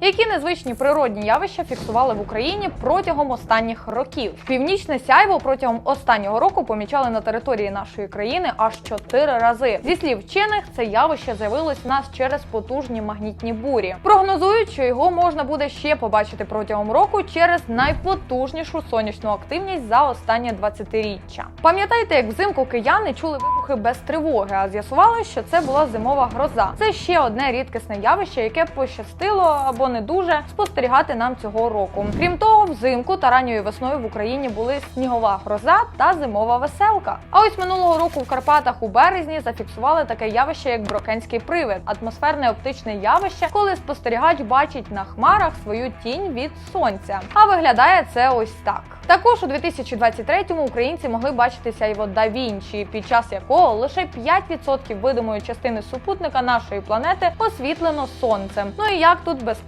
Які незвичні природні явища фіксували в Україні протягом останніх років? Північне сяйво протягом останнього року помічали на території нашої країни аж чотири рази. Зі слів вчених, це явище з'явилось в нас через потужні магнітні бурі. Прогнозують, що його можна буде ще побачити протягом року через найпотужнішу сонячну активність за останнє 20-річчя. Пам'ятаєте, як взимку кияни чули вибухи без тривоги, а з'ясували, що це була зимова гроза. Це ще одне рідкісне явище, яке пощастило або не дуже спостерігати нам цього року. Крім того, взимку та ранньою весною в Україні були снігова гроза та зимова веселка. А ось минулого року в Карпатах у березні зафіксували таке явище, як брокенський привид, атмосферне оптичне явище, коли спостерігач бачить на хмарах свою тінь від сонця. А виглядає це ось так. Також у 2023-му українці могли бачити сяйво да Вінчі, під час якого лише 5% видимої частини супутника нашої планети освітлено сонцем. Ну і як тут без